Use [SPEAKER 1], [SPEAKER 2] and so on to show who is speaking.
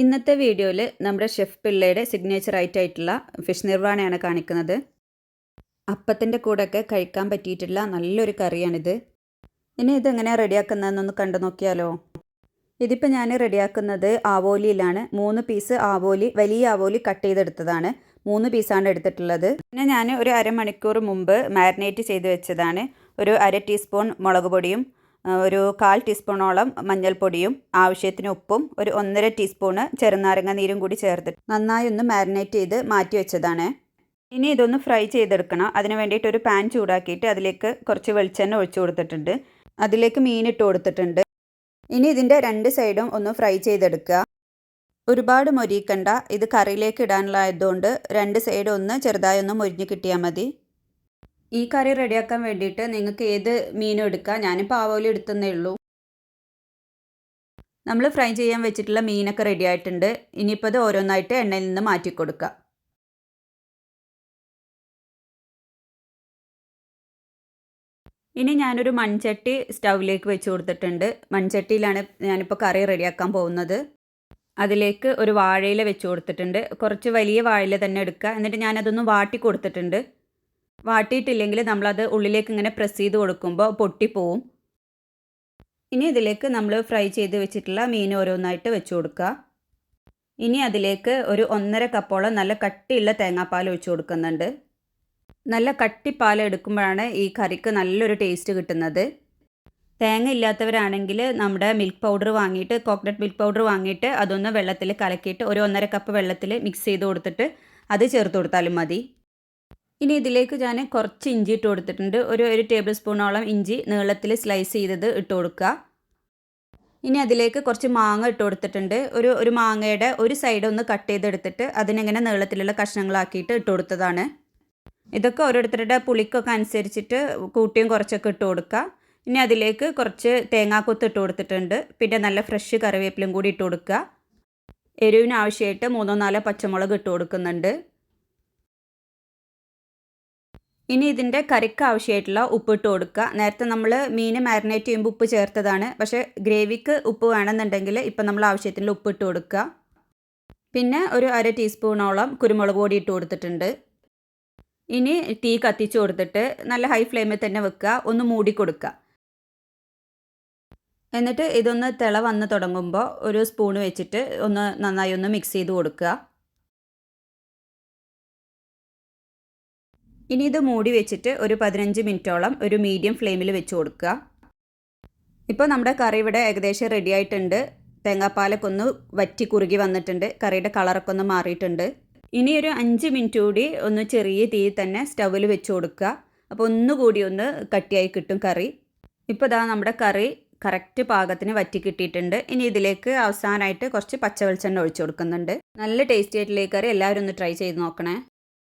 [SPEAKER 1] ഇന്നത്തെ വീഡിയോയിൽ നമ്മുടെ ഷെഫ് പിള്ളയുടെ സിഗ്നേച്ചർ ആയിട്ടുള്ള ഫിഷ് നിർവാണയാണ് കാണിക്കുന്നത്. അപ്പത്തിന്റെ കൂടെയൊക്കെ കഴിക്കാൻ പറ്റിയിട്ടുള്ള നല്ലൊരു കറിയാണിത്. ഇനി ഇതെങ്ങനെയാണ് റെഡിയാക്കുന്നതെന്നൊന്ന് കണ്ടു നോക്കിയാലോ? ഇതിപ്പോൾ ഞാൻ റെഡിയാക്കുന്നത് ആവോലിയിലാണ്. മൂന്ന് പീസ് ആവോലി വലിയ ആവോലി കട്ട് ചെയ്തെടുത്തതാണ്. മൂന്ന് പീസാണ് എടുത്തിട്ടുള്ളത്. പിന്നെ ഞാൻ ഒരു അരമണിക്കൂർ മുമ്പ് മാരിനേറ്റ് ചെയ്ത് വെച്ചതാണ്. ഒരു അര ടീസ്പൂൺ മുളക് പൊടിയും ഒരു കാൽ ടീസ്പൂണോളം മഞ്ഞൾപ്പൊടിയും ആവശ്യത്തിന് ഉപ്പും ഒരു ഒന്നര ടീസ്പൂണ് ചെറുനാരങ്ങ നീരും കൂടി ചേർത്തിട്ട് നന്നായി ഒന്ന് മാരിനേറ്റ് ചെയ്ത് മാറ്റി വെച്ചതാണ്. ഇനി ഇതൊന്ന് ഫ്രൈ ചെയ്തെടുക്കണം. അതിന് വേണ്ടിയിട്ട് ഒരു പാൻ ചൂടാക്കിയിട്ട് അതിലേക്ക് കുറച്ച് വെളിച്ചെണ്ണ ഒഴിച്ചു കൊടുത്തിട്ടുണ്ട്. അതിലേക്ക് മീൻ ഇട്ട് കൊടുത്തിട്ടുണ്ട്. ഇനി ഇതിന്റെ രണ്ട് സൈഡും ഒന്ന് ഫ്രൈ ചെയ്തെടുക്കുക. ഒരുപാട് മൊരിക്കണ്ട ഇത് കറിയിലേക്ക് ഇടാനുള്ളതായതുകൊണ്ട് രണ്ട് സൈഡ് ഒന്ന് ചെറുതായി ഒന്ന് മൊരിഞ്ഞ് കിട്ടിയാൽ മതി. ഈ കറി റെഡിയാക്കാൻ വേണ്ടിയിട്ട് നിങ്ങൾക്ക് ഏത് മീനും എടുക്കാം? ഞാനിപ്പോൾ ആവോലി എടുത്തന്നേ ഉള്ളൂ. നമ്മൾ ഫ്രൈ ചെയ്യാൻ വെച്ചിട്ടുള്ള മീനൊക്കെ റെഡി ആയിട്ടുണ്ട്. ഇനിയിപ്പോൾ അത് ഓരോന്നായിട്ട് എണ്ണയിൽ നിന്ന് മാറ്റി കൊടുക്കുക ഇനി ഞാനൊരു മൺചട്ടി സ്റ്റൗവിലേക്ക് വെച്ച് കൊടുത്തിട്ടുണ്ട്. മൺചട്ടിയിലാണ് ഞാനിപ്പോൾ കറി റെഡിയാക്കാൻ പോകുന്നത്. അതിലേക്ക് ഒരു വാഴയില വെച്ച് കൊടുത്തിട്ടുണ്ട്. കുറച്ച് വലിയ വാഴയില തന്നെ എടുക്കുക. എന്നിട്ട് ഞാനതൊന്ന് വാട്ടി കൊടുത്തിട്ടുണ്ട്. വാട്ടിയിട്ടില്ലെങ്കിൽ നമ്മളത് ഉള്ളിലേക്ക് ഇങ്ങനെ പ്രസ് ചെയ്ത് കൊടുക്കുമ്പോൾ പൊട്ടിപ്പോവും. ഇനി ഇതിലേക്ക് നമ്മൾ ഫ്രൈ ചെയ്ത് വെച്ചിട്ടുള്ള മീൻ ഓരോന്നായിട്ട് വെച്ച് കൊടുക്കുക. ഇനി അതിലേക്ക് ഒരു ഒന്നര കപ്പോളം നല്ല കട്ടിയുള്ള തേങ്ങാപ്പാൽ ഒഴിച്ച് കൊടുക്കുന്നുണ്ട്. നല്ല കട്ടിപ്പാൽ എടുക്കുമ്പോഴാണ് ഈ കറിക്ക് നല്ലൊരു ടേസ്റ്റ് കിട്ടുന്നത്. തേങ്ങ ഇല്ലാത്തവരാണെങ്കിൽ നമ്മുടെ മിൽക്ക് പൗഡർ വാങ്ങിയിട്ട് കോക്കനട്ട് മിൽക്ക് പൗഡർ വാങ്ങിയിട്ട് അതൊന്ന് വെള്ളത്തിൽ കലക്കിയിട്ട് ഒരു ഒന്നര കപ്പ് വെള്ളത്തിൽ മിക്സ് ചെയ്ത് കൊടുത്തിട്ട് അത് ചേർത്ത് കൊടുത്താലും മതി. ഇനി ഇതിലേക്ക് ഞാൻ കുറച്ച് ഇഞ്ചി ഇട്ട് കൊടുത്തിട്ടുണ്ട്. ഒരു ഒരു ടേബിൾ സ്പൂണോളം ഇഞ്ചി നീളത്തിൽ സ്ലൈസ് ചെയ്തത് ഇട്ട് കൊടുക്കുക. ഇനി അതിലേക്ക് കുറച്ച് മാങ്ങ ഇട്ട് കൊടുത്തിട്ടുണ്ട്. ഒരു ഒരു മാങ്ങയുടെ ഒരു സൈഡ് ഒന്ന് കട്ട് ചെയ്തെടുത്തിട്ട് അതിനിങ്ങനെ നീളത്തിലുള്ള കഷ്ണങ്ങളാക്കിയിട്ട് ഇട്ട് കൊടുത്തതാണ്. ഇതൊക്കെ ഓരോരുത്തരുടെ പുളിക്കൊക്കെ അനുസരിച്ചിട്ട് കൂട്ടിയും കുറച്ചൊക്കെ ഇട്ട് കൊടുക്കുക. ഇനി അതിലേക്ക് കുറച്ച് തേങ്ങാക്കൊത്ത് ഇട്ട് കൊടുത്തിട്ടുണ്ട്. പിന്നെ നല്ല ഫ്രഷ് കറിവേപ്പിലും കൂടി ഇട്ട് കൊടുക്കുക. എരിവിന് ആവശ്യമായിട്ട് മൂന്നോ നാലോ പച്ചമുളക് ഇട്ട് കൊടുക്കുന്നുണ്ട്. ഇനി ഇതിന്റെ കറിക്ക് ആവശ്യമായിട്ടുള്ള ഉപ്പ് ഇട്ട് കൊടുക്കുക. നേരത്തെ നമ്മൾ മീൻ മാരിനേറ്റ് ചെയ്യുമ്പോൾ ഉപ്പ് ചേർത്തതാണ്. പക്ഷേ ഗ്രേവിക്ക് ഉപ്പ് വേണമെന്നുണ്ടെങ്കിൽ ഇപ്പം നമ്മൾ ആവശ്യത്തിന് ഉപ്പ് ഇട്ട് കൊടുക്കുക. പിന്നെ ഒരു അര ടീസ്പൂണോളം കുരുമുളക് പൊടി ഇട്ട് കൊടുത്തിട്ടുണ്ട്. ഇനി തീ കത്തിച്ചു കൊടുത്തിട്ട് നല്ല ഹൈ ഫ്ലെയിമിൽ തന്നെ വെക്കുക. ഒന്ന് മൂടി കൊടുക്കുക. എന്നിട്ട് ഇതൊന്ന് തിള വന്ന് തുടങ്ങുമ്പോൾ ഒരു സ്പൂൺ വെച്ചിട്ട് ഒന്ന് നന്നായി ഒന്ന് മിക്സ് ചെയ്ത് കൊടുക്കുക. ഇനി ഇത് മൂടി വെച്ചിട്ട് ഒരു പതിനഞ്ച് മിനിറ്റോളം ഒരു മീഡിയം ഫ്ലെയിമിൽ വെച്ച് കൊടുക്കുക. ഇപ്പോൾ നമ്മുടെ കറി ഇവിടെ ഏകദേശം റെഡി ആയിട്ടുണ്ട്. തേങ്ങാപ്പാലൊക്കെ ഒന്ന് വറ്റി കുറുകി വന്നിട്ടുണ്ട്. കറിയുടെ കളറൊക്കെ ഒന്ന് മാറിയിട്ടുണ്ട്. ഇനി ഒരു അഞ്ച് മിനിറ്റ് കൂടി ഒന്ന് ചെറിയ തീ തന്നെ സ്റ്റൗവിൽ വെച്ച് കൊടുക്കുക. അപ്പോൾ ഒന്നുകൂടി ഒന്ന് കട്ടിയായി കിട്ടും കറി. ഇപ്പോൾ ഇതാ നമ്മുടെ കറി കറക്റ്റ് പാകത്തിന് വറ്റി കിട്ടിയിട്ടുണ്ട്. ഇനി ഇതിലേക്ക് അവസാനമായിട്ട് കുറച്ച് പച്ച വെളിച്ചെണ്ണ ഒഴിച്ചു കൊടുക്കുന്നുണ്ട്. നല്ല ടേസ്റ്റി ആയിട്ടുള്ള ഈ കറി എല്ലാവരും ഒന്ന് ട്രൈ ചെയ്ത് നോക്കണേ.